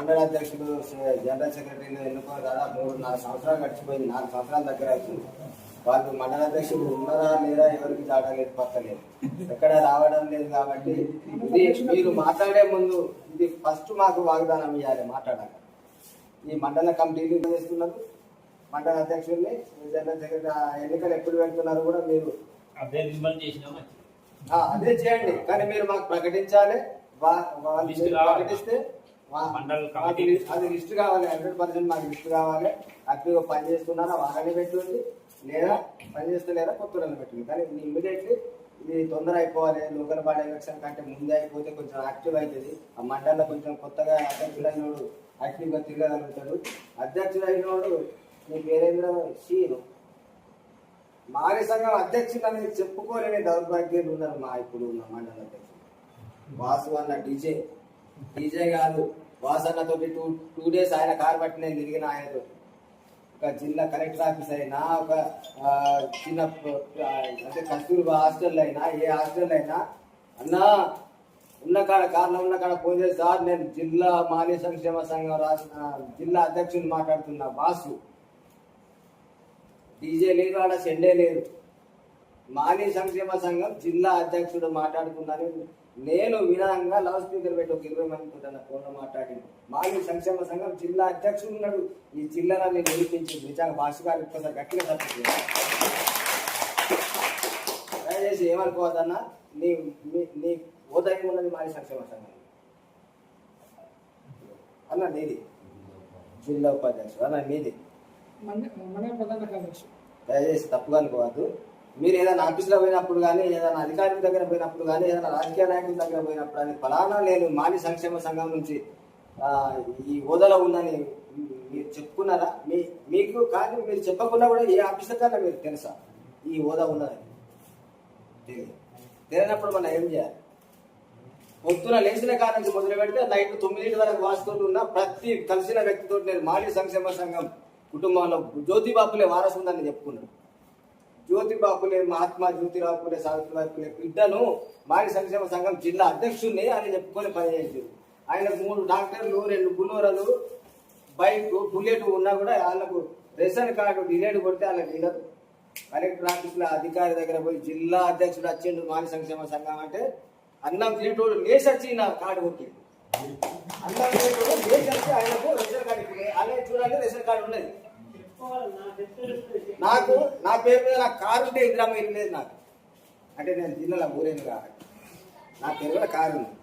మండల అధ్యక్షుడు సె- జనరల్ సెక్రటరీని ఎన్నుకొని దాదాపు మూడు నాలుగు సంవత్సరాలు గడిచిపోయింది నాలుగు సంవత్సరాల దగ్గర అవుతుంది వాళ్ళు మండల అధ్యక్షుడు ఉన్నారా లేదా ఎవరికి చాటలేదు పక్కలేదు ఎక్కడ రావడం లేదు కాబట్టి ఇది మీరు మాట్లాడే ముందు ఇది ఫస్ట్ మాకు వాగ్దానం ఇవ్వాలి మాట్లాడాలి ఈ మండల కమిటీలు చేస్తున్నారు? మండల అధ్యక్షుడిని జనరల్ సెక్రటరీ ఎన్నికలు ఎప్పుడు పెడుతున్నారు కూడా మీరు అదే చేయండి. కానీ మీరు మాకు ప్రకటించాలి. ప్రకటిస్తే అది లిస్ట్ కావాలి హండ్రెడ్ పర్సెంట్ మాకు లిస్ట్ కావాలి. యాక్టివ్గా పని చేస్తున్నారా వాళ్ళని పెట్టుంది. లేదా పని చేస్తలేరా కొత్త వాళ్ళని పెట్టింది. కానీ ఇమ్మీడియట్లీ ఇది తొందర అయిపోవాలి. లోకల్ బాడీ ఎలక్షన్ కంటే ముందే అయిపోతే కొంచెం యాక్టివ్ అవుతుంది ఆ మండలంలో కొంచెం కొత్తగా అధ్యక్షుడైనోడు యాక్టివ్గా తిరగగలుగుతాడు. అధ్యక్షుడైనోడు మీ పేరేంద్ర సీను. మారి సంఘం అధ్యక్షుడు అనేది చెప్పుకోలేని దౌర్భాగ్యులు ఉన్నారు మా ఇప్పుడు ఉన్న మండల అధ్యక్షుడు. వాసు అన్న డీజే. డీజే కాదు. వాసు టూ టూ డేస్ ఆయన కారు పట్టి నేను తిరిగిన ఆయనతో. ఒక జిల్లా కలెక్టర్ ఆఫీస్ అయినా ఒక చిన్న అంటే కస్తూర్బా హాస్టల్ అయినా ఏ హాస్టల్ అయినా అన్నా ఉన్న కాడ కారణం ఉన్న కాడ ఫోన్ చేసి సార్ నేను జిల్లా మాలి సంక్షేమ సంఘం రాసిన జిల్లా అధ్యక్షుని మాట్లాడుతున్నా బాసు. డీజే లేదు ఆడ సెండే లేదు. మాలి సంక్షేమ సంఘం జిల్లా అధ్యక్షుడు మాట్లాడుతున్నాను నేను వినంగా లౌడ్ స్పీకర్ పెట్టి ఒక ఇరవై మంది తన ఫోన్లో మాట్లాడింది మాలి సంక్షేమ సంఘం జిల్లా అధ్యక్షుడు ఉన్నాడు. ఈ జిల్లాని నిరూపించింది నిజంగా భాష గారు ఒక్కసారి గట్టిగా తప్పింది దయచేసి ఏమనుకోవద్దన్నా నీ నీ- ఉదయం ఉన్నది మాలి సంక్షేమ సంఘం. అన్న నీది? జిల్లా ఉపాధ్యక్షుడు. అన్న మీది? దయచేసి తప్పుగా అనుకోవద్దు. మీరు ఏదైనా ఆఫీసులో పోయినప్పుడు కానీ ఏదైనా అధికారుల దగ్గర పోయినప్పుడు కానీ ఏదైనా రాజకీయ నాయకుల దగ్గర పోయినప్పుడు అని ఫలానా నేను మాలి సంక్షేమ సంఘం నుంచి ఈ హోదాలో ఉందని మీరు చెప్పుకున్నారా? మీ మీకు కానీ మీరు చెప్పకుండా కూడా ఏ ఆఫీసర్ కన్నా మీరు తెలుసా? ఈ హోదా ఉన్నదని. తెలియదు. తెలియనప్పుడు మనం ఏం చేయాలి? పొద్దున లేచిన కాడ నుంచి మొదలు పెడితే నైట్ తొమ్మిదింటి వరకు వాసుతోటి ఉన్న ప్రతి కలిసిన వ్యక్తితో నేను మాలి సంక్షేమ సంఘం కుటుంబంలో జ్యోతి ఉందని చెప్పుకున్నాను. ఉందని చెప్పుకున్నాడు మహాత్మా జ్యోతిరావు పులే సావిత్రిబాయి పులే బిడ్డను మాలి సంక్షేమ సంఘం జిల్లా అధ్యక్షుడిని అని చెప్పుకొని పనిచేసారు ఆయనకు మూడు డాక్టర్లు రెండు బులోరలు బైక్ బుల్లెట్ ఉన్నా కూడా వాళ్ళకు రేషన్ కార్డు డిలేట్ కొడితే వాళ్ళకి ఇవ్వదు కలెక్టర్ ఆఫీసులో అధికారి దగ్గర పోయి జిల్లా అధ్యక్షుడు వచ్చిండు మాని సంక్షేమ సంఘం అంటే అన్నం తినేటోడు లేచి వచ్చి నా కార్డు కొట్టిండు. అన్నం తినేటోడు లేచి వచ్చి ఆయనకు రేషన్ కార్డు అలాగే చూడండి రేషన్ కార్డు ఉన్నది. నాకు నా పేరు మీద నాకు కారు ఉంటే ఇందిరామ ఇల్లు లేదు నాకు. అంటే నేను జిల్లాలో ఊరేను కాబట్టి. నా పేరు మీద కారు ఉంది.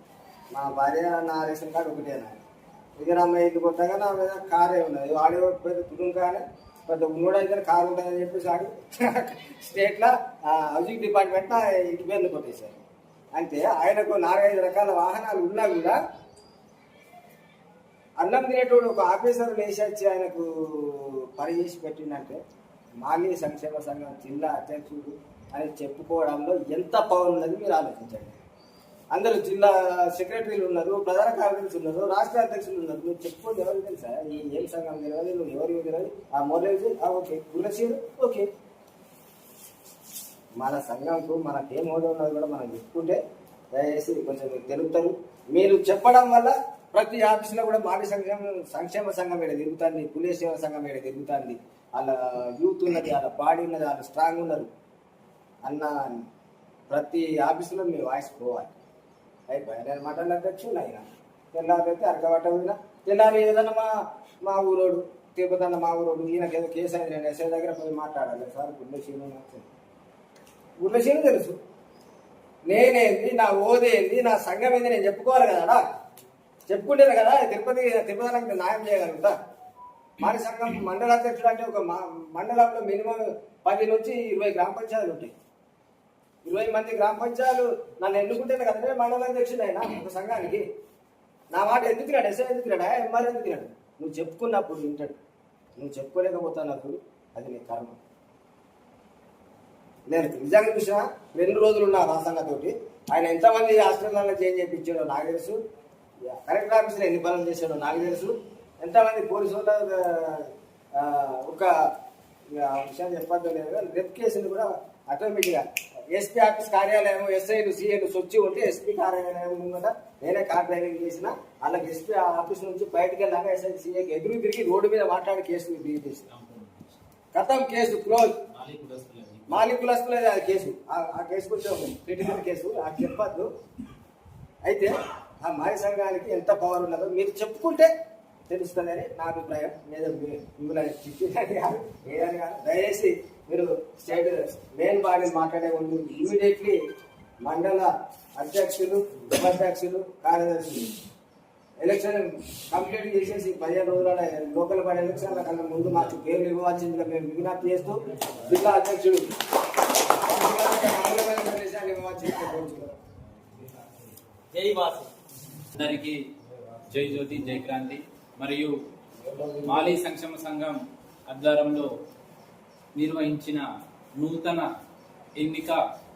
మా భార్య నా రేషన్ కార్డు ఒకటే నాకు. ఇందిరామ ఇల్లు కొట్టాక నా మీద కారే ఉన్నది. వాడి పెద్ద కుటుంబం కానీ పెద్ద ఉన్నోడు అయితే కారు ఉంటుందని చెప్పేసి ఆడు స్టేట్లో హౌసింగ్ డిపార్ట్మెంట్ ఇంటి పేర్లు కొట్టేశారు. అంటే ఆయనకు నాలుగైదు రకాల వాహనాలు ఉన్నా కూడా అన్నం తినేటోడు ఒక ఆఫీసర్ లేచి వచ్చి ఆయనకు పని చేసి పెట్టిందంటే మాలి సంక్షేమ సంఘం జిల్లా అధ్యక్షుడు అని చెప్పుకోవడంలో ఎంత పవర్ ఉన్నది మీరు ఆలోచించండి. అందరూ జిల్లా సెక్రటరీలు ఉన్నారు ప్రధాన కార్యదర్శులు ఉన్నారు రాష్ట్ర అధ్యక్షులు ఉన్నారు. నువ్వు చెప్పుకోండి ఎవరు తెలుసా? ఈ ఏం సంఘం తెలియదు నువ్వు ఎవరికి తెలియదు ఆ మొదలైతే ఓకే. గురసీడు ఓకే. మన సంఘంకు మనకేం హోదా ఉన్నది కూడా మనం చెప్పుకుంటే దయచేసి కొంచెం తెలుపుతారు. మీరు చెప్పడం వల్ల ప్రతి ఆఫీస్లో కూడా మాడి సంక్షేమ సంక్షేమ సంఘం ఏడ తిరుగుతుంది పులిస్ సేవ సంఘం ఏడ తిరుగుతుంది. వాళ్ళ యూత్ ఉన్నది వాళ్ళ బాడీ ఉన్నది వాళ్ళు స్ట్రాంగ్ ఉన్నారు. అన్న ప్రతి ఆఫీసులో మీ వాయిస్ పోవాలి. అయిపోయి నేను మటన్ అధ్యక్షుడు అయినా తెల్లారైతే అరకబట్ట పోయినా. తెల్లారి ఏదన్నా మా మా ఊరోడు తిరుపతి అన్న మా ఊరోడు ఈయనకి ఏదో కేసు అయింది నేను ఎస్ఐ దగ్గర పోయి మాట్లాడాలి. సార్ గుండె క్షీణం గుండె క్షీణం తెలుసు. నేనేంది నా ఓదేంది నా సంఘం ఏంది నేను చెప్పుకోవాలి కదా చెప్పుకుంటేనే కదా తిరుపతి తిరుపతి న్యాయం చేయగలుగుతా. మాని సంఘం మండల అధ్యక్షుడు అంటే ఒక మా- మండలంలో మినిమం పది నుంచి ఇరవై గ్రామ పంచాయతీలు ఉంటాయి. ఇరవై మంది గ్రామ పంచాయతీలు నన్ను ఎన్నుకుంటేనే కదా మండల అధ్యక్షుడు అయినా ఒక సంఘానికి. నా మాట ఎందుకు తినాడు? ఎస్ఐ ఎందుకు తినాడా? ఎంఆర్ ఎందుకు తినాడు? నువ్వు చెప్పుకున్నప్పుడు వింటాడు. నువ్వు చెప్పుకోలేకపోతున్నప్పుడు అది నీ కర్మ. నేను నిజంగా చూసిన రెండు రోజులు ఉన్నా రాసంగతోటి ఆయన ఎంతమంది హాస్పిటల్లో చేంజ్ చేయించాడో నాకు తెలుసు. కలెక్టర్ ఆఫీస్లో ఎన్ని పనులు చేశాడో నాకు తెలుసు. ఎంతమంది పోలీసు ఒక విషయాన్ని విషయం చెప్పద్దు లేదు రెప్ కేసులు కూడా ఆటోమేటిక్గా ఎస్పీ ఆఫీస్ కార్యాలయం ఎస్ఐలు సిఐలు సొచ్చి ఉంటే ఎస్పీ కార్యాలయం ముంగట నేనే కార్ డ్రైవింగ్ చేసిన. వాళ్ళకి ఎస్పీ ఆఫీస్ నుంచి బయటకు వెళ్ళాక ఎస్ఐ సిఐకి ఎదురు తిరిగి రోడ్డు మీద మాట్లాడి కేసు బిల్ చేసిన. కథం కేసు క్లోజ్. మాలిక్ కులస్తులది అది కేసు. ఆ- ఆ కేసు కొంచెం క్రిటికల్ కేసు అది చెప్పద్దు. అయితే ఆ మాయ సంఘానికి ఎంత పవర్ ఉన్నదో మీరు చెప్పుకుంటే తెలుస్తుందని నా అభిప్రాయం. లేదా మిమ్మల్ని చిట్టిదని కాదు ఏదని కాదు. దయచేసి మీరు స్టేట్ మెయిన్ బాడీ మాట్లాడే ముందు ఇమీడియట్లీ మండల అధ్యక్షులు ఉపాధ్యక్షులు కార్యదర్శులు ఎలక్షన్ కంప్లీట్ చేసేసి పదిహేను రోజుల లోకల్ బాడీ ఎలక్షన్ల కన్నా ముందు మాకు పేర్లు ఇవ్వాల్సిందిగా మేము విజ్ఞప్తి చేస్తూ జిల్లా అధ్యక్షుడు మండలమైన ప్రదేశాలు జై బాసు. అందరికీ జై జ్యోతి జై క్రాంతి. మరియు మాలీ సంక్షేమ సంఘం ఆధ్వర్యంలో నిర్వహించిన నూతన ఎన్నిక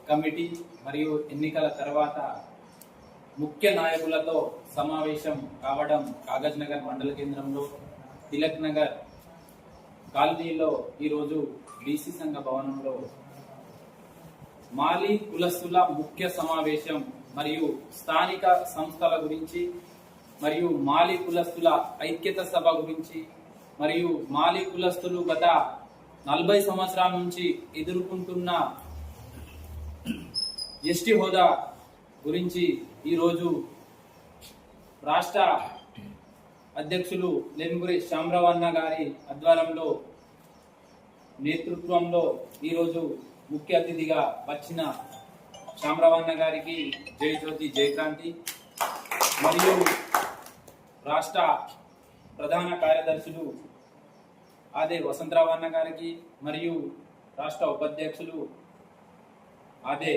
కమిటీ మరియు ఎన్నికల తర్వాత ముఖ్య నాయకులతో సమావేశం కావడం కాగజ్ నగర్ మండల కేంద్రంలో తిలక్ నగర్ కాలనీలో ఈరోజు బీసీ సంఘ భవనంలో మాలీ కులస్తుల ముఖ్య సమావేశం మరియు స్థానిక సంస్థల గురించి మరియు మాలి కులస్తుల ఐక్యత సభ గురించి మరియు మాలి కులస్తులు గత నలభై సంవత్సరాల నుంచి ఎదుర్కొంటున్న ఎస్టీ హోదా గురించి ఈరోజు రాష్ట్ర అధ్యక్షులు లెన్గురి శ్యామరావన్న గారి ఆధ్వర్యంలో నేతృత్వంలో ఈరోజు ముఖ్య అతిథిగా వచ్చిన శ్యామరావన్న గారికి జై జ్యోతి జయక్రాంతి మరియు రాష్ట్ర ప్రధాన కార్యదర్శులు ఆదే వసంతరావన్న గారికి మరియు రాష్ట్ర ఉపాధ్యక్షులు ఆదే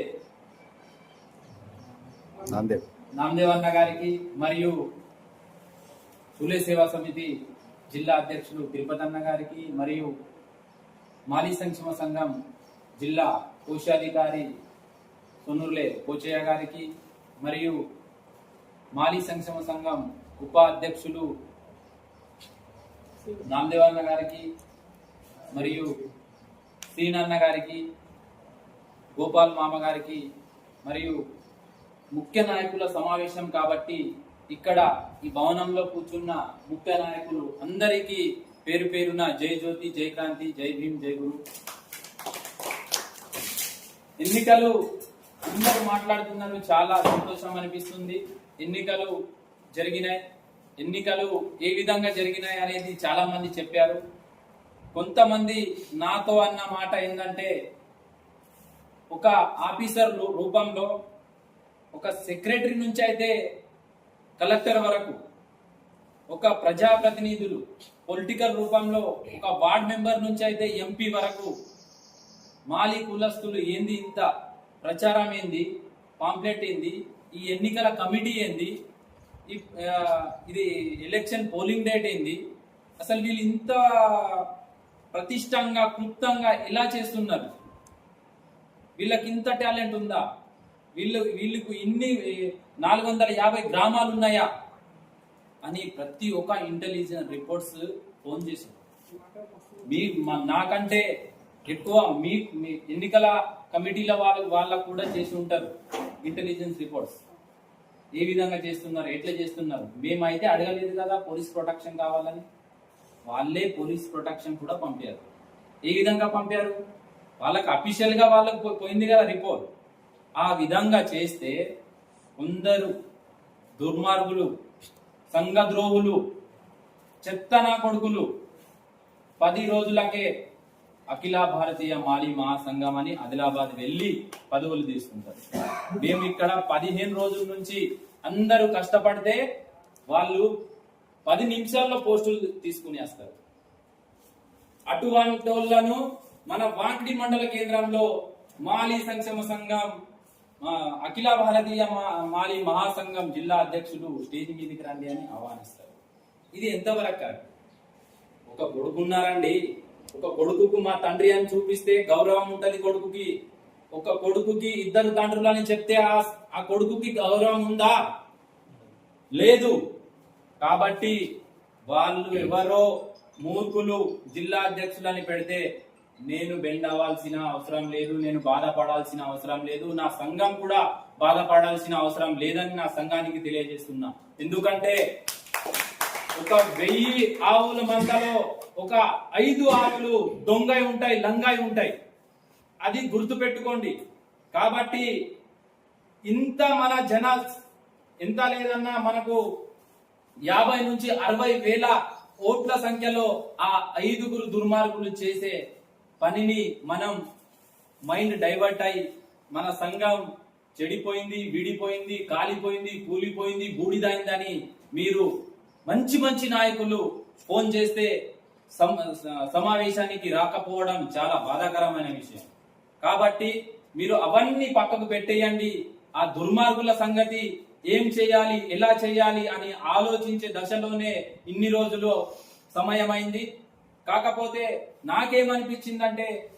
నాందేవ్. నామదేవ్ అన్న గారికి మరియు సులే సేవా సమితి జిల్లా అధ్యక్షులు తిరుపతి అన్న గారికి మరియు మాలీ సంక్షేమ సంఘం జిల్లా కోశాధికారి సొన్నూరులే కోచయ్య గారికి మరియు మాలీ సంక్షేమ సంఘం ఉపాధ్యక్షులు నామదేవ్ గారికి మరియు శ్రీనాన్న గారికి గోపాల్ మామ గారికి మరియు ముఖ్య నాయకుల సమావేశం కాబట్టి ఇక్కడ ఈ భవనంలో కూర్చున్న ముఖ్య నాయకులు అందరికీ పేరు పేరున జై జ్యోతి జై క్రాంతి జై భీమ్ జై గురు. ఎన్నికలు అందరూ మాట్లాడుతున్నారు. చాలా సంతోషం అనిపిస్తుంది. ఎన్నికలు జరిగినాయి. ఎన్నికలు ఏ విధంగా జరిగినాయి అనేది చాలా మంది చెప్పారు. కొంతమంది నాతో అన్న మాట ఏంటంటే ఒక ఆఫీసర్ రూ- రూపంలో ఒక సెక్రటరీ నుంచి అయితే కలెక్టర్ వరకు ఒక ప్రజాప్రతినిధులు పొలిటికల్ రూపంలో ఒక వార్డ్ మెంబర్ నుంచి అయితే ఎంపీ వరకు మాలి కులస్తులు ఏంది ఇంత ప్రచారం ఏంది? పాంప్లెట్ ఏంది? ఈ ఎన్నికల కమిటీ ఏంది? ఇది ఎలక్షన్ పోలింగ్ డేట్ ఏంది? అసలు వీళ్ళు ఇంత ప్రతిష్టంగా క్లుప్తంగా ఎలా చేస్తున్నారు? వీళ్ళకి ఇంత టాలెంట్ ఉందా? వీళ్ళు వీళ్ళకు ఇన్ని నాలుగు వందల యాభై గ్రామాలు ఉన్నాయా? అని ప్రతి ఒక్క ఇంటెలిజెన్స్ రిపోర్ట్స్ ఫోన్ చేశారు. మీ నాకంటే ఎక్కువ మీ ఎన్నికల కమిటీల వాళ్ళ వాళ్ళకు కూడా చేసి ఉంటారు ఇంటెలిజెన్స్ రిపోర్ట్స్ ఏ విధంగా చేస్తున్నారు ఎట్లా చేస్తున్నారు మేమైతే అడగలేదు కదా పోలీస్ ప్రొటెక్షన్ కావాలని. వాళ్ళే పోలీస్ ప్రొటెక్షన్ కూడా పంపారు. ఏ విధంగా పంపారు? వాళ్ళకి అఫీషియల్గా వాళ్ళకు వాళ్ళకి పో- పోయింది కదా రిపోర్ట్ ఆ విధంగా చేస్తే కొందరు దుర్మార్గులు సంఘద్రోహులు చెత్తనా కొడుకులు పది రోజులకే అఖిల భారతీయ మాలి మహాసంఘం అని ఆదిలాబాద్ వెళ్ళి పదవులు తీసుకుంటారు. మేము ఇక్కడ పదిహేను రోజుల నుంచి అందరూ కష్టపడితే వాళ్ళు పది నిమిషాల్లో పోస్టులు తీసుకునేస్తారు అటువంటి వాళ్ళను మన వాంకిడి మండల కేంద్రంలో మాలి సంక్షేమ సంఘం అఖిల భారతీయ మాలి మహాసంఘం జిల్లా అధ్యక్షుడు స్టేజ్ మీదకి రండి అని ఆహ్వానిస్తారు. ఇది ఎంతవరకు ఒక కొడుకున్నారండి. ఒక కొడుకుకు మా తండ్రి అని చూపిస్తే గౌరవం ఉంటది కొడుకుకి. ఒక కొడుకుకి ఇద్దరు తండ్రులు అని చెప్తే ఆ ఆ కొడుకుకి గౌరవం ఉందా? లేదు. కాబట్టి వాళ్ళు ఎవరో మూర్ఖులు జిల్లా అధ్యక్షులని పెడితే నేను బెండ్ అవ్వాల్సిన అవసరం లేదు నేను బాధపడాల్సిన అవసరం లేదు నా సంఘం కూడా బాధపడాల్సిన అవసరం లేదని నా సంఘానికి తెలియజేస్తున్నా. ఎందుకంటే ఒక వెయ్యి ఆవుల మందలో ఒక ఐదు ఆవులు దొంగై ఉంటాయి లంగాయి ఉంటాయి. అది గుర్తు పెట్టుకోండి కాబట్టి ఇంత మన జన ఎంత లేదన్నా మనకు యాభై నుంచి అరవై వేల ఓట్ల సంఖ్యలో ఆ ఐదుగురు దుర్మార్గులు చేసే పనిని మనం మైండ్ డైవర్ట్ అయి మన సంఘం చెడిపోయింది విడిపోయింది కాలిపోయింది కూలిపోయింది బూడిదైందని మీరు మంచి మంచి నాయకులు ఫోన్ చేస్తే సమావేశానికి రాకపోవడం చాలా బాధాకరమైన విషయం. కాబట్టి మీరు అవన్నీ పక్కకు పెట్టేయండి. ఆ దుర్మార్గుల సంగతి ఏం చేయాలి ఎలా చేయాలి అని ఆలోచించే దశలోనే ఇన్ని రోజులు సమయమైంది. కాకపోతే నాకేమనిపించిందంటే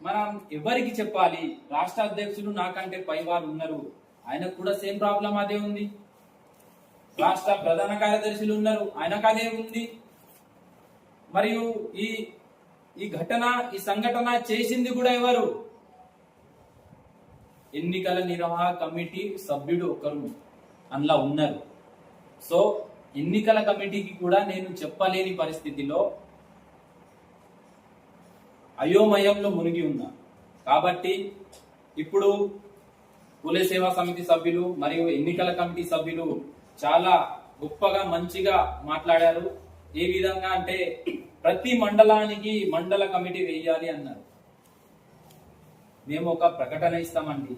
మనం ఎవరికి చెప్పాలి? రాష్ట్ర అధ్యక్షులు నాకంటే పైవారు ఉన్నారు. ఆయనకు కూడా సేమ్ ప్రాబ్లం అదే ఉంది. రాష్ట్ర ప్రధాన కార్యదర్శులు ఉన్నారు. ఆయనకు అదే ఉంది. మరియు ఈ ఈ ఘటన ఈ సంఘటన చేసింది కూడా ఎవరు? ఎన్నికల నిర్వాహక కమిటీ సభ్యుడు ఒకరు అందులో ఉన్నారు. సో ఎన్నికల కమిటీకి కూడా నేను చెప్పలేని పరిస్థితిలో అయోమయంలో మునిగి ఉన్నా. కాబట్టి ఇప్పుడు కుల సేవా సమితి సభ్యులు మరియు ఎన్నికల కమిటీ సభ్యులు చాలా గొప్పగా మంచిగా మాట్లాడారు. ఏ విధంగా అంటే ప్రతి మండలానికి మండల కమిటీ వేయాలి అన్నారు. మేము ఒక ప్రకటన ఇస్తామండి.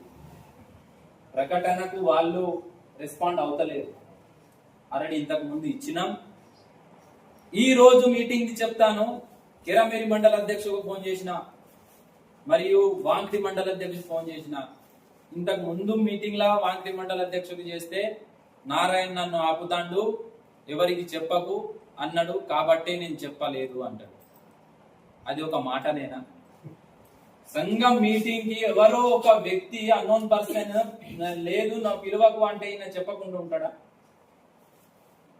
ప్రకటనకు వాళ్ళు రెస్పాండ్ అవుతలేరు ఆల్రెడీ ఇంతకు ముందు ఇచ్చినాం. ఈ రోజు మీటింగ్ చెప్తాను. కిరమేరి మండల అధ్యక్షుడు ఫోన్ చేసిన మరియు వాంతి మండల అధ్యక్షుడు ఫోన్ చేసిన. ఇంతకు ముందు మీటింగ్ లా వాంతి మండల అధ్యక్షుడు చేస్తే నారాయణ నన్ను ఆపుతాండు ఎవరికి చెప్పకు అన్నాడు కాబట్టే నేను చెప్పలేదు అంటాడు. అది ఒక మాటనేనా? సంఘం మీటింగ్కి ఎవరో ఒక వ్యక్తి అన్నోన్ పర్సన్ లేదు నా పిలువకు అంటే ఈయన చెప్పకుండా ఉంటాడా?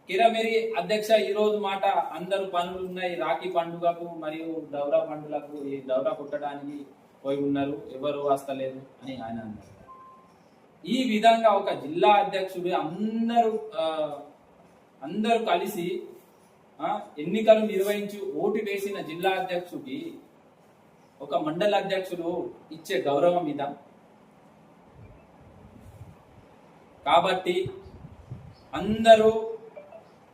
కిరమిరి అధ్యక్ష ఈ రోజు మాట అందరు పనులు ఉన్నాయి. రాఖీ పండుగకు మరియు దౌరా పండుగకు ఈ దౌరా కుట్టడానికి పోయి ఉన్నారు. ఎవరు వస్తలేదు అని ఆయన అన్నారు. ఈ విధంగా ఒక జిల్లా అధ్యక్షుడు అందరూ అందరూ కలిసి ఎన్నికలు నిర్వహించి ఓటు వేసిన జిల్లా అధ్యక్షుడికి ఒక మండల అధ్యక్షుడు ఇచ్చే గౌరవం ఇదా? కాబట్టి అందరూ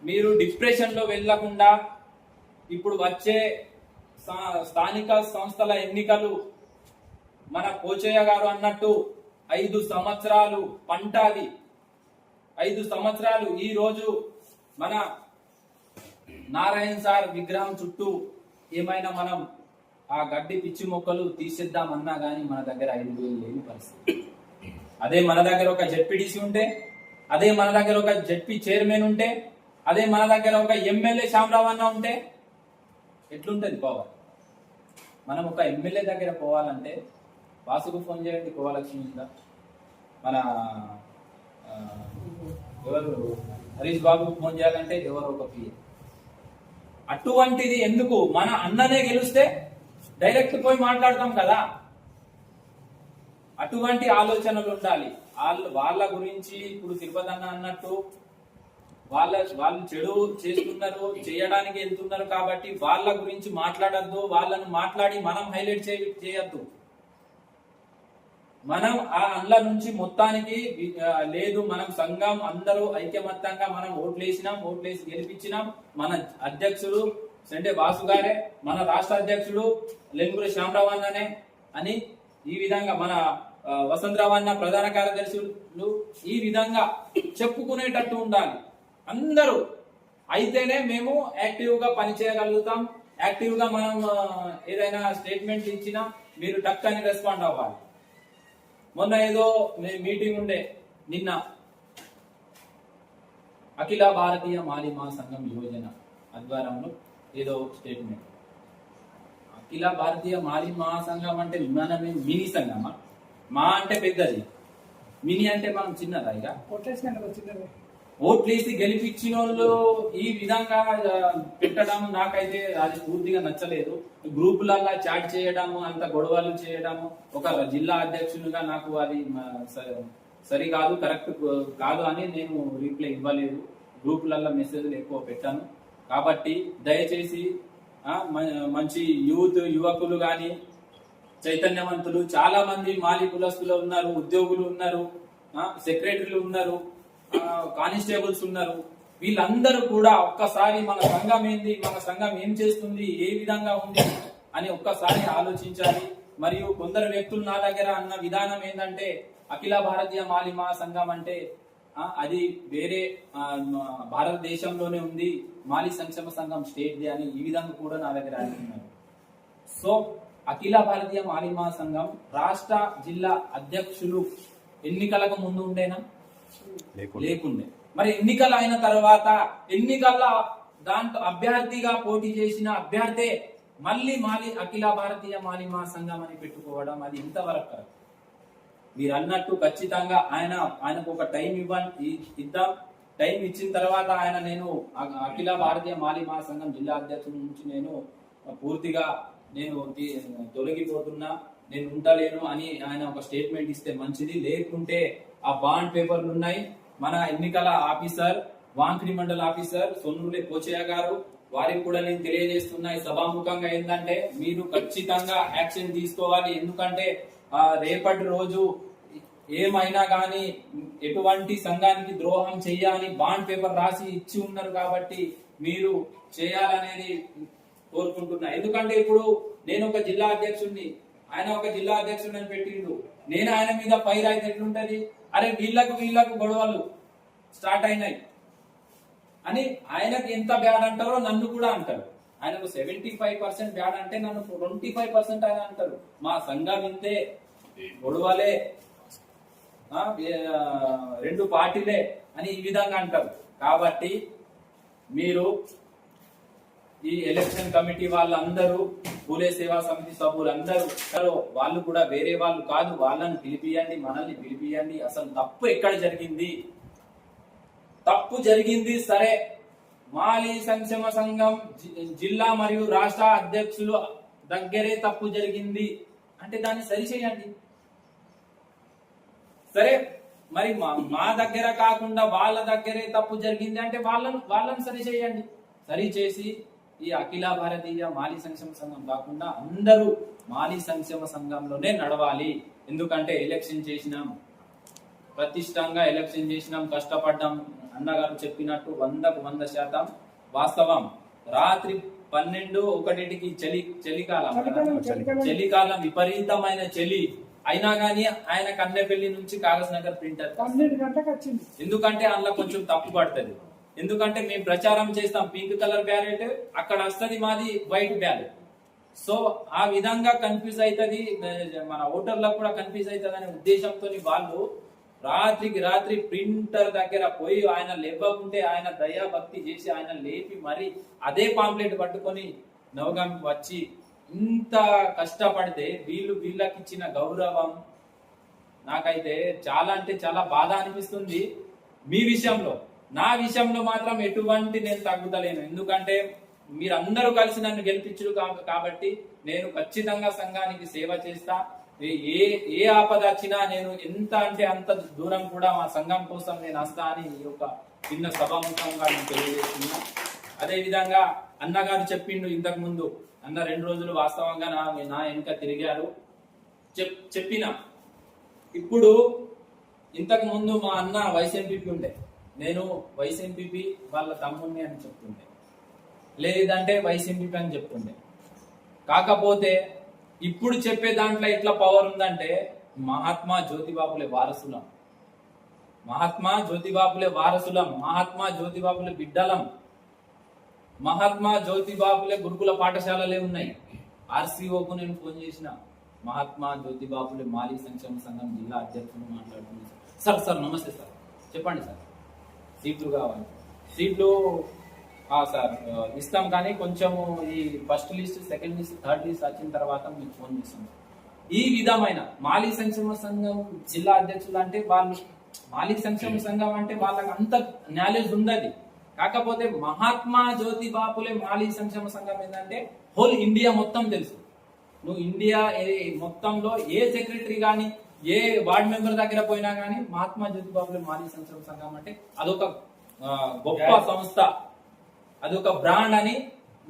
మీరు డిప్రెషన్లో వెళ్ళకుండా వెళ్ళకుండా ఇప్పుడు వచ్చే సా- స్థానిక సంస్థల ఎన్నికలు మన కోచయ్య గారు అన్నట్టు ఐదు సంవత్సరాలు పంట అది ఐదు సంవత్సరాలు ఈ రోజు మన నారాయణ సార్ విగ్రహం చుట్టూ ఏమైనా మనం ఆ గడ్డి పిచ్చి మొక్కలు తీసేద్దామన్నా కానీ మన దగ్గర ఐదు వేలు లేని పరిస్థితి. అదే మన దగ్గర ఒక జెడ్పీటీసీ ఉంటే అదే మన దగ్గర ఒక జెడ్పీ చైర్మన్ ఉంటే అదే మన దగ్గర ఒక ఎమ్మెల్యే శ్యామరావు అన్న ఉంటే ఎట్లుంటుంది పవర్ మనం ఒక ఎమ్మెల్యే దగ్గర పోవాలంటే వాసుకు ఫోన్ చేయండి కోవలక్ష్మి ఉందా? మన ఎవరు? హరీష్ బాబుకు ఫోన్ చేయాలంటే ఎవరు ఒక పిఏ. అటువంటిది ఎందుకు? మన అన్ననే గెలిస్తే డైరెక్ట్ పోయి మాట్లాడతాం కదా. అటువంటి ఆలోచనలు ఉండాలి. వాళ్ళ వాళ్ళ గురించి ఇప్పుడు తిరుపతి అన్న అన్నట్టు వాళ్ళ వాళ్ళు చెడు చేస్తున్నారు చేయడానికి వెళ్తున్నారు కాబట్టి వాళ్ళ గురించి మాట్లాడద్దు వాళ్ళను మాట్లాడి మనం హైలైట్ చేయొద్దు. మనం ఆ అండ్ల నుంచి మొత్తానికి లేదు మనం సంఘం అందరూ ఐక్యమత్తంగా మనం ఓట్లేసినాం ఓట్లేసి గెలిపించినాం. మన అధ్యక్షుడు సండే బాసు గారే మన రాష్ట్ర అధ్యక్షుడు లెంగురి శ్యామరావు అన్ననే అని ఈ విధంగా మన వసంతరావు అన్న ప్రధాన కార్యదర్శులు ఈ విధంగా చెప్పుకునేటట్టు ఉండాలి. అందరూ అయితేనే మేము యాక్టివ్గా పనిచేయగలుగుతాం యాక్టివ్గా మనం ఏదైనా స్టేట్మెంట్ ఇచ్చినా మీరు టక్ అని రెస్పాండ్ అవ్వాలి. మొన్న ఏదో మీ- మీటింగ్ ఉండే నిన్న అఖిల భారతీయ మాలిమా సంఘం యోజన ఆధ్వర్యంలో ఏదో స్టేట్మెంట్ అఖిల భారతీయ మాలిమా మహాసంఘం అంటే విమానమే మినీ సంఘమా? మా అంటే పెద్దది. మినీ అంటే మనం చిన్నదా ఇక? కొట్టేసిన కదా చిన్నది. ఓట్లేసి గెలిపించిన వాళ్ళు ఈ విధంగా పెట్టడం నాకైతే అది పూర్తిగా నచ్చలేదు. గ్రూపులల్లా చాట్ చేయడము అంత గొడవలు చేయడము ఒక జిల్లా అధ్యక్షునిగా నాకు అది మ- స- సరికాదు కరెక్ట్ కాదు అని నేను రీప్లై ఇవ్వలేదు. గ్రూపులల్లో మెసేజ్లు ఎక్కువ పెట్టాను. కాబట్టి దయచేసి మ- మంచి యూత్ యువకులు కానీ చైతన్యవంతులు చాలా మంది మాలి కులస్తులు ఉన్నారు ఉద్యోగులు ఉన్నారు సెక్రటరీలు ఉన్నారు. కానిస్టేబుల్స్ ఉన్నారు. వీళ్ళందరూ కూడా ఒక్కసారి మన సంఘం ఏంది మన సంఘం ఏం చేస్తుంది ఏ విధంగా ఉంది అని ఒక్కసారి ఆలోచించాలి. మరియు కొందరు వ్యక్తులు నా దగ్గర అన్న విధానం ఏంటంటే అఖిల భారతీయ మాలిమా సంఘం అంటే అది వేరే భారతదేశంలోనే ఉంది. మాలి సంక్షేమ సంఘం స్టేట్ది అని ఈ విధంగా కూడా నా దగ్గర అంటున్నారు సో అఖిల భారతీయ మాలిమా సంఘం రాష్ట్ర జిల్లా అధ్యక్షులు ఎన్నికలకు ముందు ఉండేనా? లేకుండే. మరి ఎన్నికలు అయిన తర్వాత ఎన్నికల దాంట్లో అభ్యర్థిగా పోటీ చేసిన అభ్యర్థే మళ్ళీ మాలి అఖిల భారతీయ మాలిమా సంఘం అని పెట్టుకోవడం అది ఇంతవరకు కరెక్ట్ మీరు అన్నట్టు ఖచ్చితంగా ఆయన ఆయనకు ఒక టైం ఇవ్వండి ఇద్దాం. టైం ఇచ్చిన తర్వాత ఆయన నేను అఖిల భారతీయ మాలిమా సంఘం జిల్లా అధ్యక్షుడి నుంచి నేను పూర్తిగా నేను తొలగిపోతున్నా. నేను ఉండలేను అని ఆయన ఒక స్టేట్మెంట్ ఇస్తే మంచిది. లేకుంటే ఆ బాండ్ పేపర్లు ఉన్నాయి. మన ఎన్నికల ఆఫీసర్ వాంకిడి మండల ఆఫీసర్ సొన్నూరి పోచయ్య గారు వారికి కూడా నేను తెలియజేస్తున్నా సభాముఖంగా ఏంటంటే మీరు ఖచ్చితంగా యాక్షన్ తీసుకోవాలి. ఎందుకంటే ఆ రేపటి రోజు ఏమైనా గాని ఎటువంటి సంఘానికి ద్రోహం చెయ్యాలని బాండ్ పేపర్ రాసి ఇచ్చి ఉన్నారు కాబట్టి మీరు చేయాలనేది కోరుకుంటున్నా. ఎందుకంటే ఇప్పుడు నేను ఒక జిల్లా అధ్యక్షుడిని ఆయన ఒక జిల్లా అధ్యక్షుడిని అని పెట్టిండు. నేను ఆయన మీద పైరు అయితే ఎట్లుంటది? అరే వీళ్ళకు వీళ్ళకు గొడవలు స్టార్ట్ అయినాయి. అని ఆయనకు ఎంత బ్యాడ్ అంటారో నన్ను కూడా అంటారు. ఆయనకు సెవెంటీ ఫైవ్ పర్సెంట్ బ్యాడ్ అంటే నన్ను ట్వంటీ ఫైవ్ పర్సెంట్ ఆయన అంటారు. మా సంఘం ఇంతే. గొడవలే. రెండు పార్టీలే అని ఈ విధంగా అంటారు. కాబట్టి మీరు ఈ ఎలక్షన్ కమిటీ వాళ్ళందరూ పూలే సేవా సమితి సభ్యులందరూ అందరూ వాళ్ళు కూడా వేరే వాళ్ళు కాదు వాళ్ళని పిలిపియండి మనల్ని పిలిపియండి. అసలు తప్పు ఎక్కడ జరిగింది? తప్పు జరిగింది సరే. మాలి సంక్షేమ సంఘం జిల్లా మరియు రాష్ట్ర అధ్యక్షులు దగ్గరే తప్పు జరిగింది. అంటే దాన్ని సరిచేయండి సరే మరి మా మా దగ్గర కాకుండా వాళ్ళ దగ్గరే తప్పు జరిగింది అంటే వాళ్ళను వాళ్ళని సరి చేయండి. సరి చేసి ఈ అఖిల భారతీయ మాలి సంక్షేమ సంఘం కాకుండా అందరూ మాలి సంక్షేమ సంఘంలోనే నడవాలి. ఎందుకంటే ఎలక్షన్ చేసినాం ప్రతిష్టంగా ఎలక్షన్ చేసినాం కష్టపడ్డాం. అన్నగారు చెప్పినట్టు వందకు వంద శాతం వాస్తవం. రాత్రి పన్నెండు ఒకటింటికి చలి చలికాలం? చలికాలం, విపరీతమైన చలి. అయినా గానీ ఆయన కన్నెపల్లి నుంచి కాగజ్ నగర్ ప్రింటర్ ఎందుకంటే అందులో కొంచెం తప్పు పడుతుంది. ఎందుకంటే మేము ప్రచారం చేస్తాం పింక్ కలర్ బ్యాలెట్ అక్కడ వస్తుంది మాది వైట్ బ్యాలెట్. సో ఆ విధంగా కన్ఫ్యూజ్ అవుతుంది మన ఓటర్లకు కూడా కన్ఫ్యూజ్ అవుతుంది అనే ఉద్దేశంతో వాళ్ళు రాత్రికి రాత్రి ప్రింటర్ దగ్గర పోయి ఆయన లేవకుంటే ఆయన దయాభక్తి చేసి ఆయన లేపి మరి అదే పాంప్లెట్ పట్టుకొని నవగామికి వచ్చి ఇంత కష్టపడితే వీళ్ళు వీళ్ళకి ఇచ్చిన గౌరవం నాకైతే చాలా అంటే చాలా బాధ అనిపిస్తుంది. మీ విషయంలో? నా విషయంలో మాత్రం ఎటువంటి నేను తగ్గుతలేను. ఎందుకంటే మీరందరూ కలిసి నన్ను గెలిపించరు కాబట్టి నేను ఖచ్చితంగా సంఘానికి సేవ చేస్తా. ఏ- ఏ ఆపద వచ్చినా నేను ఎంత అంటే అంత దూరం కూడా మా సంఘం కోసం నేను వస్తా అని ఈ యొక్క చిన్న సభాముఖంగా నేను తెలియజేస్తున్నా. అదేవిధంగా అన్నగారు చెప్పిండు ఇంతకు ముందు అన్న రెండు రోజులు వాస్తవంగా నా నా వెనుక తిరిగారు. చెప్ చెప్పిన. ఇప్పుడు ఇంతకు ముందు మా అన్న వైస్ ఎంపీపీ ఉండే. నేను వైస్ ఎంపీపీ వాళ్ళ తమ్ముడిని అని చెప్తుండే. లేదంటే వైస్ ఎంపీపీ అని చెప్తుండే. కాకపోతే ఇప్పుడు చెప్పే దాంట్లో ఎట్లా పవర్ ఉందంటే మహాత్మా జ్యోతిబాపులే వారసులం. మహాత్మా జ్యోతిబాపులే వారసులం. మహాత్మా జ్యోతిబాపులే బిడ్డలం. మహాత్మా జ్యోతిబాపులే గురుకుల పాఠశాలలే ఉన్నాయి. ఆర్సీఓకు నేను ఫోన్ చేసిన. మహాత్మా జ్యోతిబాపులే మాలి సంక్షేమ సంఘం జిల్లా అధ్యక్షుడు మాట్లాడుతున్నాను సార్ సార్ నమస్తే సార్. చెప్పండి సార్. సీట్లు కావాలి. సీట్లు సార్ ఇస్తాం కానీ కొంచెం ఈ first list second list third list వచ్చిన తర్వాత మీకు ఫోన్ చేస్తాం. ఈ విధమైన మాలి సంక్షేమ సంఘం జిల్లా అధ్యక్షులు అంటే వాళ్ళు మాలిక సంక్షేమ సంఘం అంటే వాళ్ళకి అంత నాలెడ్జ్ ఉండదు. కాకపోతే మహాత్మా జ్యోతి బాపులే మాలిక సంక్షేమ సంఘం ఏంటంటే హోల్ ఇండియా మొత్తం తెలుసు. నువ్వు ఇండియా మొత్తంలో ఏ సెక్రటరీ కానీ ఏ వార్డ్ మెంబర్ దగ్గర పోయినా కానీ మహాత్మా జ్యోతి బాపులే మాలిక సంక్షేమ సంఘం అంటే అదొక గొప్ప సంస్థ. అదొక బ్రాండ్ అని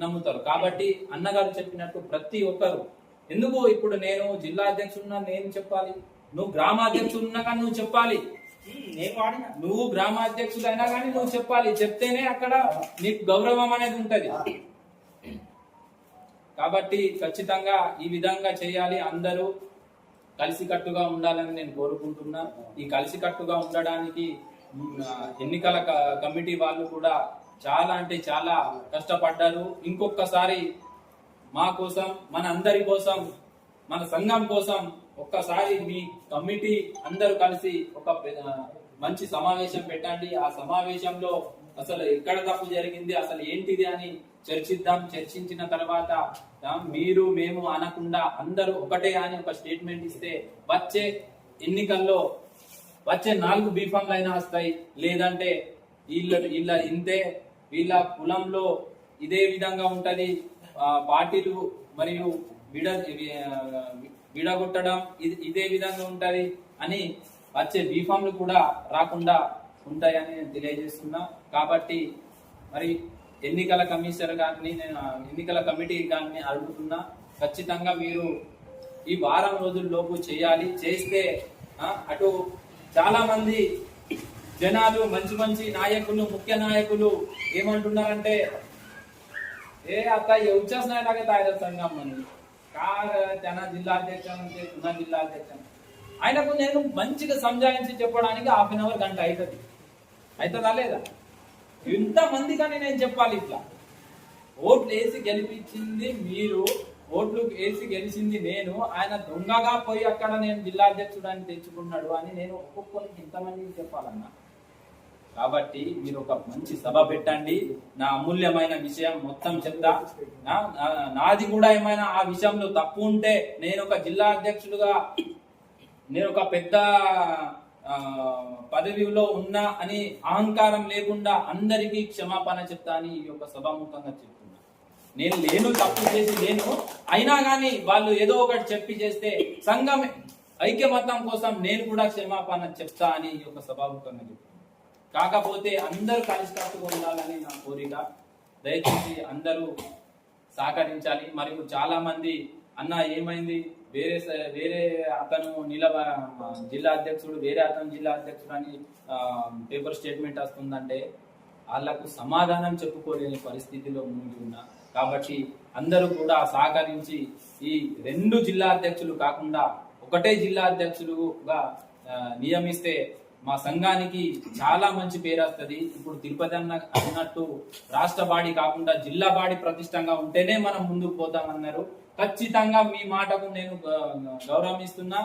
నమ్ముతారు. కాబట్టి అన్నగారు చెప్పినట్టు ప్రతి ఒక్కరు ఎందుకు ఇప్పుడు నేను జిల్లా అధ్యక్షుడున్నా నేను చెప్పాలి? నువ్వు గ్రామాధ్యక్షుడున్నా కానీ నువ్వు చెప్పాలి. వాడిన. నువ్వు గ్రామాధ్యక్షుడు అయినా కానీ నువ్వు చెప్పాలి. చెప్తేనే అక్కడ నీకు గౌరవం అనేది ఉంటది. కాబట్టి ఖచ్చితంగా ఈ విధంగా చేయాలి అందరూ. కలిసికట్టుగా ఉండాలని నేను కోరుకుంటున్నా. ఈ కలిసికట్టుగా ఉండడానికి ఎన్నికల క- కమిటీ వాళ్ళు కూడా చాలా అంటే చాలా కష్టపడ్డారు. ఇంకొకసారి మా కోసం మన అందరి కోసం మన సంఘం కోసం ఒక్కసారి మీ కమిటీ అందరూ కలిసి ఒక మంచి సమావేశం పెట్టండి. ఆ సమావేశంలో అసలు ఎక్కడ తప్పు జరిగింది అసలు ఏంటిది అని చర్చిద్దాం చర్చించిన తర్వాత మీరు మేము అనకుండా అందరూ ఒకటే అని ఒక స్టేట్మెంట్ ఇస్తే వచ్చే ఎన్నికల్లో వచ్చే నాలుగు బీఫామ్లు అయినా వస్తాయి. లేదంటే వీళ్ళ వీళ్ళ ఇంతే వీళ్ళ కులంలో ఇదే విధంగా ఉంటది. ఆ, పార్టీలు మరియు విడ విడగొట్టడం ఇది- ఇదే విధంగా ఉంటది అని వచ్చే బీఫామ్లు కూడా రాకుండా ఉంటాయని నేను తెలియజేస్తున్నా. కాబట్టి మరి ఎన్నికల కమిషనర్ గారిని నేను ఎన్నికల కమిటీ గారిని అడుగుతున్నా ఖచ్చితంగా మీరు ఈ వారం రోజుల్లోపు చేయాలి. చేస్తే అటు చాలా మంది జనాలు మంచి మంచి నాయకులు ముఖ్య నాయకులు ఏమంటున్నారంటే ఏ అత్త ఉచ్చాస్ తయారు సంఘం మంది కార్ జిల్లా అధ్యక్షం పునా జిల్లా అధ్యక్షం ఆయనకు నేను మంచిగా సంజాయించి చెప్పడానికి హాఫ్ అన్ అవర్ గంట అవుతుంది. అవుతుందా లేదా? ఇంత నేను చెప్పాలి ఇట్లా. ఓట్లు వేసి గెలిపించింది మీరు ఓట్లు వేసి గెలిచింది నేను ఆయన దొంగగా పోయి అక్కడ నేను జిల్లా అధ్యక్షుడు అని తెచ్చుకున్నాడు అని నేను ఒక్కొక్కరికి ఇంతమందికి చెప్పాలన్నా. కాబట్టి మీరు ఒక మంచి సభ పెట్టండి. నా అమూల్యమైన విషయం మొత్తం చెప్తా. నా- నాది కూడా ఏమైనా ఆ విషయంలో తప్పు ఉంటే నేను ఒక జిల్లా అధ్యక్షుడుగా నేను ఒక పెద్ద పదవిలో ఉన్నా అని అహంకారం లేకుండా అందరికీ క్షమాపణ చెప్తా అని ఈ యొక్క సభాముఖంగా చెప్తున్నా. నేను లేను తప్పు చేసి లేను. అయినా కానీ వాళ్ళు ఏదో ఒకటి చెప్పి చేస్తే సంఘం ఐక్యమతం కోసం నేను కూడా క్షమాపణ చెప్తా అని ఈ యొక్క సభాముఖంగా చెప్తున్నా. కాకపోతే అందరూ కలిసికట్టుగా ఉండాలని నా కోరిక. దయచేసి అందరూ సహకరించాలి. మరియు చాలా మంది అన్న ఏమైంది? వేరే వేరే అతను నిలబ జిల్లా అధ్యక్షుడు వేరే అతను జిల్లా అధ్యక్షుడు అని పేపర్ స్టేట్మెంట్ వస్తుందంటే వాళ్ళకు సమాధానం చెప్పుకోలేని పరిస్థితిలో ముందు ఉన్నా. కాబట్టి అందరూ కూడా సహకరించి ఈ రెండు జిల్లా అధ్యక్షులు కాకుండా ఒకటే జిల్లా అధ్యక్షులుగా నియమిస్తే మా సంఘానికి చాలా మంచి పేరు వస్తుంది. ఇప్పుడు తిరుపతి అన్న అన్నట్టు రాష్ట్ర బాడీ కాకుండా జిల్లా బాడీ ప్రతిష్టంగా ఉంటేనే మనం ముందుకు పోతామన్నారు. ఖచ్చితంగా మీ మాటకు నేను గ- గౌరవిస్తున్నా.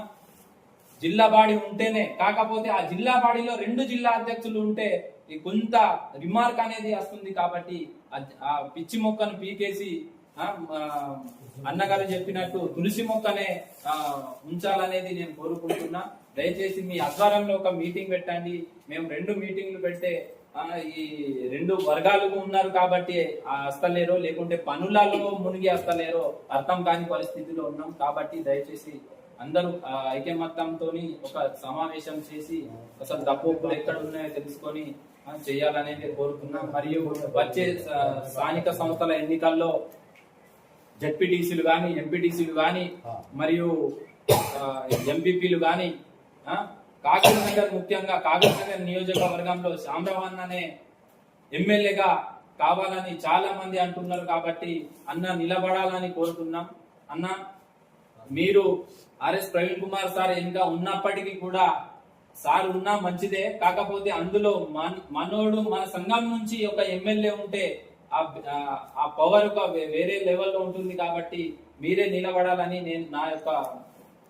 జిల్లా బాడీ ఉంటేనే కాకపోతే ఆ జిల్లా బాడీలో రెండు జిల్లా అధ్యక్షులు ఉంటే కొంత రిమార్క్ అనేది వస్తుంది కాబట్టి ఆ- పిచ్చి మొక్కను పీకేసి అన్నగారు చెప్పినట్టు తులసి మొక్కనే ఉంచాలనేది నేను కోరుకుంటున్నా. దయచేసి మీ ఆధ్వర్యంలో ఒక మీటింగ్ పెట్టండి. మేము రెండు మీటింగ్లు పెడితే ఈ రెండు వర్గాలు ఉన్నారు కాబట్టి ఆ వస్తలేరో లేకుంటే పనులలో మునిగి వస్తలేరో అర్థం కాని పరిస్థితిలో ఉన్నాం. కాబట్టి దయచేసి అందరూ ఆ, ఐకమత్యంతో ఒక సమావేశం చేసి అసలు తప్పులు ఎక్కడ ఉన్నాయో తెలుసుకొని చేయాలనేది కోరుతున్నాం మరియు వచ్చే స్థానిక సంస్థల ఎన్నికల్లో జడ్పీటీసీలు కానీ ఎంపీటీసీలు కానీ మరియు ఎంపీపీలు కానీ కాకినాడ ముఖ్యంగా కాకినగర్ నియోజకవర్గంలో శామరావన్ అనే ఎమ్మెల్యేగా కావాలని చాలా మంది అంటున్నారు కాబట్టి అన్న నిలబడాలని కోరుకున్నాం అన్న మీరు ఆర్ఎస్ ప్రవీణ్ కుమార్ సార్ ఇంకా ఉన్నప్పటికీ కూడా సార్ ఉన్నా మంచిదే. కాకపోతే అందులో మన- మనోడు మన సంఘం నుంచి ఒక ఎమ్మెల్యే ఉంటే ఆ ఆ- ఆ పవర్ ఒక వే- వేరే లెవెల్లో ఉంటుంది కాబట్టి మీరే నిలబడాలని నేను నా యొక్క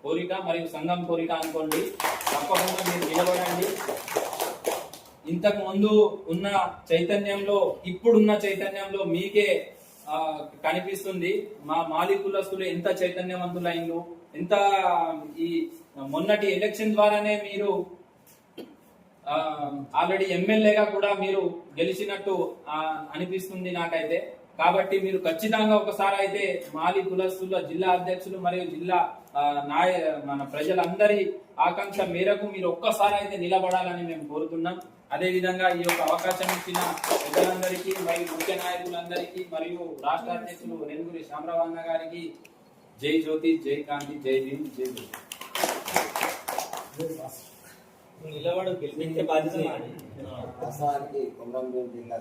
కోరిక మరియు సంఘం కోరిక అనుకోండి. తప్పకుండా మీరు నిలబడండి. ఇంతకు ముందు ఉన్న చైతన్యంలో ఇప్పుడున్న చైతన్యంలో మీకే కనిపిస్తుంది. మా మాలి కులస్తులు ఎంత చైతన్యవంతులైందో ఎంత ఈ మొన్నటి ఎలక్షన్ ద్వారానే మీరు ఆల్రెడీ ఎమ్మెల్యేగా కూడా మీరు గెలిచినట్టు అనిపిస్తుంది నాకైతే. కాబట్టి మీరు ఖచ్చితంగా ఒకసారి అయితే మాలి కులస్తుల జిల్లా అధ్యక్షులు మరియు జిల్లా నాయ మన ప్రజలందరి ఆకాంక్ష మేరకు మీరు ఒక్కసారి అయితే నిలబడాలని మేము కోరుతున్నాం. అదే విధంగా ఈ యొక్క అవకాశం ఇచ్చిన ప్రజలందరికీ మరియు ముఖ్య నాయకులందరికీ మరియు రాష్ట్ర అధ్యక్షులు రెనుగురి శామరావన్న గారికి జై జ్యోతి జై కాంతి జై భీమ్ జై నిలబడు గెలిపించే బాధ్యత జిల్లా